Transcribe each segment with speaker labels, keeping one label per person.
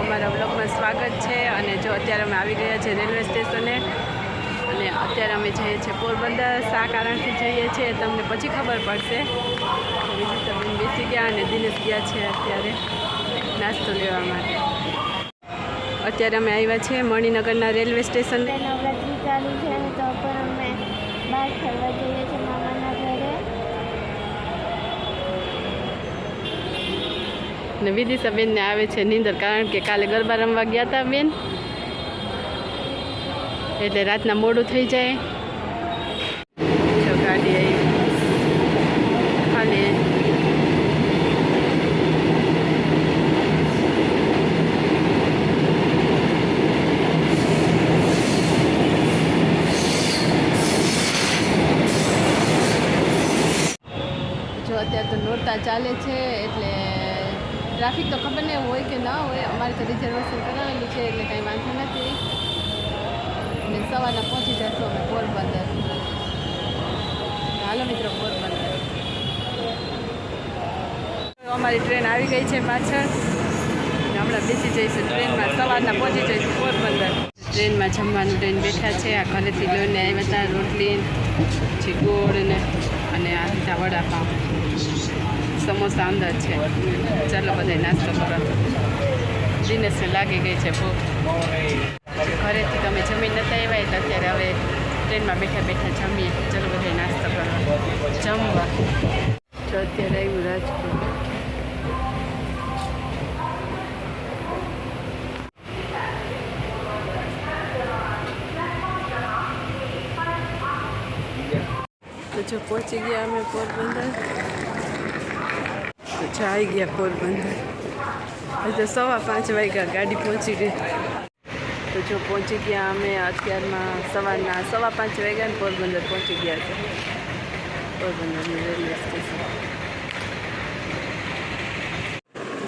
Speaker 1: અમારા બ્લોગમાં સ્વાગત છે અને જો અત્યારે અમે આવી ગયા છે રેલવે સ્ટેશને અને અત્યારે અમે જઈએ છીએ પોરબંદર. શા કારણથી જઈએ છીએ તમને પછી ખબર પડશે. તમે બેસી ગયા અને દિનેશ ગયા છે અત્યારે નાસ્તો લેવા માટે. અત્યારે અમે આવ્યા છીએ મણિનગરના રેલવે સ્ટેશન.
Speaker 2: નવરાત્રિ ચાલુ છે તો પણ અમે બહાર ફરવા છીએ.
Speaker 1: ને વિદિશાબેનને આવે છે નીંદર કારણ કે કાલે ગરબા રમવા ગયા હતા બેન. એટલે રાતના મોડું થઈ જાય. ગાડી જો અત્યારે તો નોરતા ચાલે છે, એટલે ટ્રાફિક તો ખબર નહીં હોય કે ના હોય, અમારે તો રિઝર્વેશન કરાવેલું છે એટલે કંઈ વાંધો નથી. અને સવારના પહોંચી જશો અમે પોરબંદર. હાલો મિત્રો, પોરબંદર. અમારી ટ્રેન આવી ગઈ છે પાછળ. હમણાં બેસી જઈશું ટ્રેનમાં, સવારના પહોંચી જઈશું પોરબંદર. ટ્રેનમાં જમવાનું લઈને બેઠા છે, આ ઘરેથી લઈને આવ્યા હતા રોટલી પછી ગોળ ને, અને આ વડાપાઉં સમોસા અંદર છે. ચાલો બધા નાસ્તો કરો. દિનેશને લાગી ગઈ છે ભૂખ. ઘરેથી તમે જમીન નતા આવ્યા તો અત્યારે હવે ટ્રેનમાં બેઠા બેઠા જમીએ. ચાલો બધા નાસ્તો કરો. જમવા. જો અત્યારે આવ્યું રાજકોટ. તો જો પહોંચી ગયા અમે પોરબંદર. તો આવી ગયા પોરબંદર. તો સવા પાંચ વાગ્યા, ગાડી પહોંચી ગઈ. તો જો પહોંચી ગયા અમે અત્યારમાં સવારના સવા પાંચ વાગ્યા પોરબંદર પહોંચી ગયા છે. પોરબંદરનું રેલવે સ્ટેશન.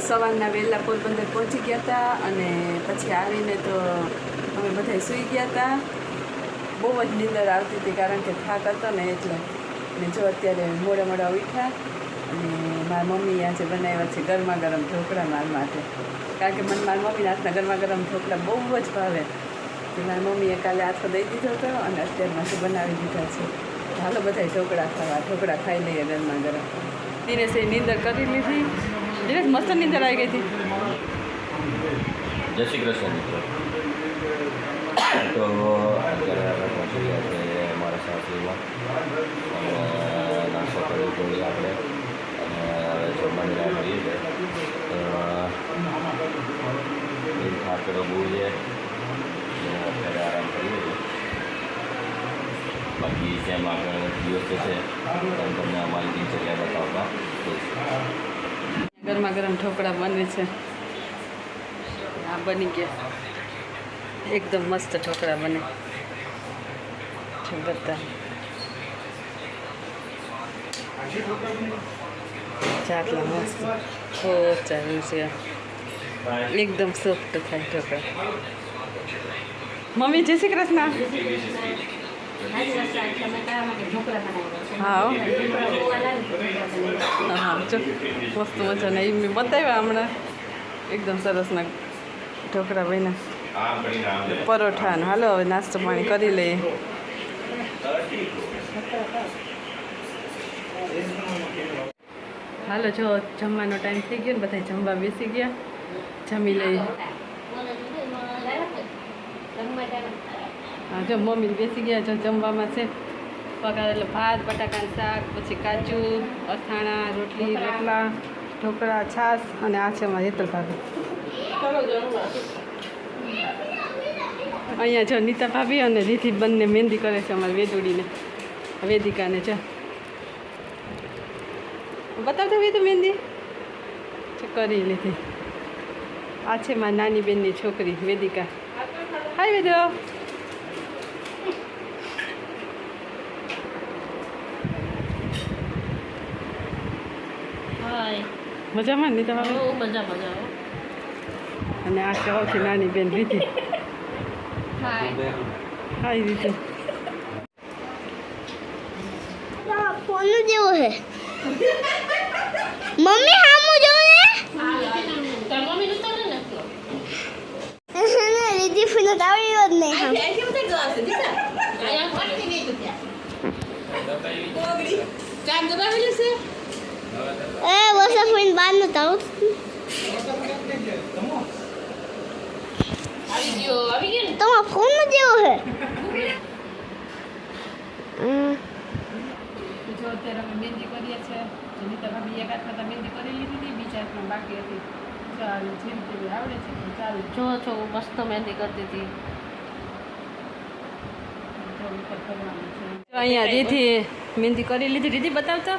Speaker 1: સવારના વહેલા પોરબંદર પહોંચી ગયા હતા અને પછી આવીને તો અમે બધા સૂઈ ગયા હતા. બહુ જ નીંદર આવતી હતી કારણ કે થાક હતો ને એટલે. ને જો અત્યારે મોડા મોડા ઉઠ્યા અને મારા મમ્મી આજે બનાવ્યા છે ગરમા ગરમ ઢોકળા મારા માટે. કારણ કે મને મારા મમ્મીના હાથના ગરમા ગરમ ઢોકળા બહુ જ ભાવે. તો મારી મમ્મીએ કાલે હાથો દઈ દીધો હતો અને અત્યારમાંથી બનાવી દીધા છે. હાલો બધા ઢોકળા ખાવા. ઢોકળા ખાઈ લઈએ ગરમા ગરમ. દિનેશે નીંદર કરી લીધી. દિનેશ, મસ્ત નીંદર આવી ગઈ હતી.
Speaker 3: જય શ્રી કૃષ્ણ મિત્રો. હવે જમવાની રાહ કરીએ છીએ તો દિલ થાકેલો બહુ છે અને અત્યારે આરામ કરીએ છીએ બાકી જેમ આગળ દિવસ જશે તેમ તમને અમારી દિનચર્યા બતાવતા જઈશું
Speaker 1: ગરમા ગરમ ઢોકળા બને છે આ બની ગયા એકદમ મસ્ત ઢોકળા બને છે બધા ચાટલા મસ્ત ચાલુ છે એકદમ સોફ્ટ થાય ઢોકળા મમ્મી જય શ્રી કૃષ્ણ હા હા જો મસ્ત મજાના એ મેં બતાવ્યા હમણાં એકદમ સરસના ઢોકળા બન્યા પરોઠા હાલો હવે નાસ્તો પાણી કરી લઈએ હાલો, જો જમવાનો ટાઈમ થઈ ગયો ને બધા જમવા બેસી ગયા. જમી લઈએ હા, જો મમ્મી બેસી ગયા, જો જમવામાં છે. પગાર એટલે ભાત બટાકાનું શાક, પછી કાચું અથાણા, રોટલી, રોટલા, ઢોકળા, છાશ અને આ છે અમારી હેતલ ભાભી. અહીંયા જો નીતા ભાભી અને રીતિ બંને મહેંદી કરે છે અમારી વેદુડીને. વેદિકાને જો. બતાવતો તો મહેંદી? કરી લીધી. આ છે મારી નાની બેનની છોકરી વેદિકા. હાય વેદો.
Speaker 4: હાય
Speaker 1: મજામાં નીતા ભાભી
Speaker 4: મજા મજા
Speaker 1: અને આ સૌથી નાની બેન રીતિ
Speaker 4: હાય
Speaker 1: હાય રીતિ
Speaker 2: ફોન જેવો હે મમ્મી હામું જો ને
Speaker 5: ને લીધી જ નહીં હા
Speaker 4: કેમ તે ગ્લાસ દીધા આયા કોણથી નહીં તો ત્યાં ચાર દબાવેલું
Speaker 5: એ વોસા ફૂલ બારનું તાવ.
Speaker 2: તમારો ફોન જેવો છે.
Speaker 1: અત્યારે અમે મહેંદી કરીએ છીએ જનીતા ભાભી એક હાથમાં તો મહેંદી કરી લીધી હતી બીજા હાથમાં બાકી હતી. ચાલુ જેમ તેવી આવડે છે ચાલુ.
Speaker 4: જો છો મસ્ત મહેંદી કરતી હતી.
Speaker 1: અહીંયા રીધી મહેંદી કરી લીધી. રીધી બતાવતો.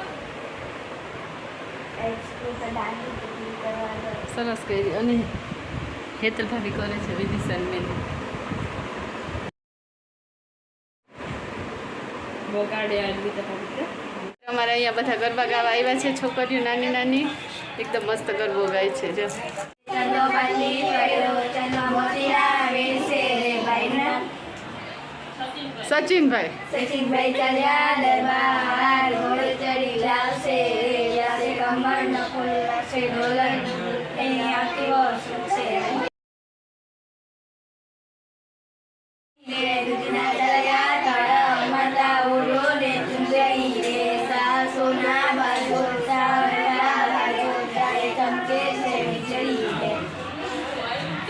Speaker 1: સરસ કરી. અને હેતલ ભાભી કરે છે વિધિશાન મહેંદી. વગાડે આ રીતે તો. અમારે અહીંયા બધા ગરબા ગાવા આવ્યા છે, છોકરીઓ નાની નાની. એકદમ મસ્ત ગરબો ગાય છે, જો. સચિનભાઈ.
Speaker 2: સચિનભાઈ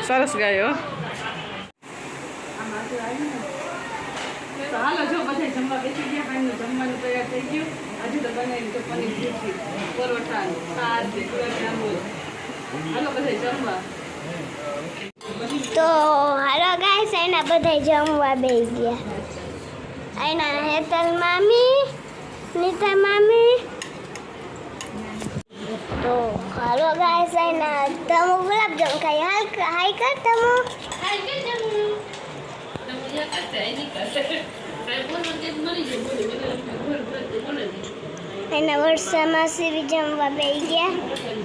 Speaker 1: સરસ ગાયો. તો હાલો જો બધા જમવા બેસી ગયા ભાઈનું જમવાનું તૈયાર થઈ ગયું. હજુ તો બનાવી તો પનીર ભૂખી પરોઠા છાશ હાલો બધા જમવા.
Speaker 2: તો હાલો ગાઈસ એના બધા જમવા બે ગયા. એના હેતલ મામી નીતા મામી. તો હાલો ગાઈસ એના તમો ગુલાબજામ ખાઈ હાલ હાઈ કર તમો એના વર્ષામાં સીવી જમવા બેસી ગયા